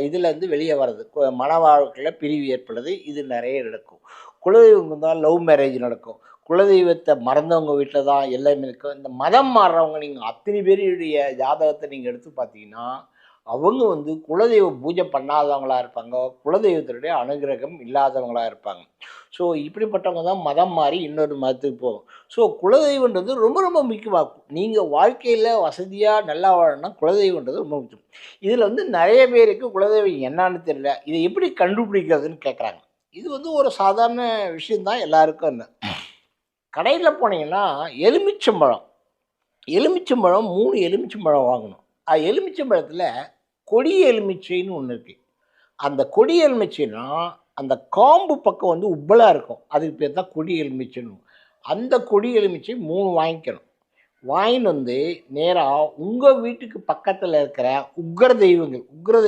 இதுலேருந்து வெளியே வர்றது. கு- மன வாழ்க்கையில் பிரிவு ஏற்படுது. இது நிறைய நடக்கும். குலதெய்வம் தான் லவ் மேரேஜ் நடக்கும். குலதெய்வத்தை மறந்தவங்க வீட்டில் தான் எல்லாமே இருக்கும். இந்த மதம் மாறுறவங்க நீங்கள் அத்தனை பேருடைய ஜாதகத்தை நீங்கள் எடுத்து பார்த்தீங்கன்னா அவங்க வந்து குலதெய்வ பூஜை பண்ணாதவங்களா இருப்பாங்க. குலதெய்வத்தினுடைய அனுகிரகம் இல்லாதவங்களாக இருப்பாங்க. ஸோ இப்படிப்பட்டவங்க தான் மதம் மாறி இன்னொரு மதத்துக்கு போகும் ஸோ குலதெய்வன்றது ரொம்ப ரொம்ப முக்கியமாகும் நீங்கள் வாழ்க்கையில் வசதியாக நல்லா வாழணும்னா குலதெய்வன்றது ரொம்ப முக்கியம். இதில் வந்து நிறைய பேருக்கு குலதெய்வம் என்னான்னு தெரியல. இதை எப்படி கண்டுபிடிக்கிறதுன்னு கேட்குறாங்க இது வந்து ஒரு சாதாரண விஷயந்தான் எல்லாருக்கும் என்ன கடையில் போனீங்கன்னா எலுமிச்சம்பழம். எலுமிச்சம்பழம் மூணு எலுமிச்சம்பழம் வாங்கணும். எலுமிச்சம்பழத்தில் கொடி எலுமிச்சைன்னு ஒன்று இருக்குது அந்த கொடி எலுமிச்சைனா அந்த காம்பு பக்கம் வந்து உப்பலாக இருக்கும். அதுக்கு பேர் தான் கொடி எலுமிச்சைன்னு அந்த கொடி எலுமிச்சை மூணு வாங்கிக்கணும். வாங்கின்னு வந்து நேராக உங்கள் வீட்டுக்கு பக்கத்தில் இருக்கிற உக்ர தெய்வங்கள் உக்ர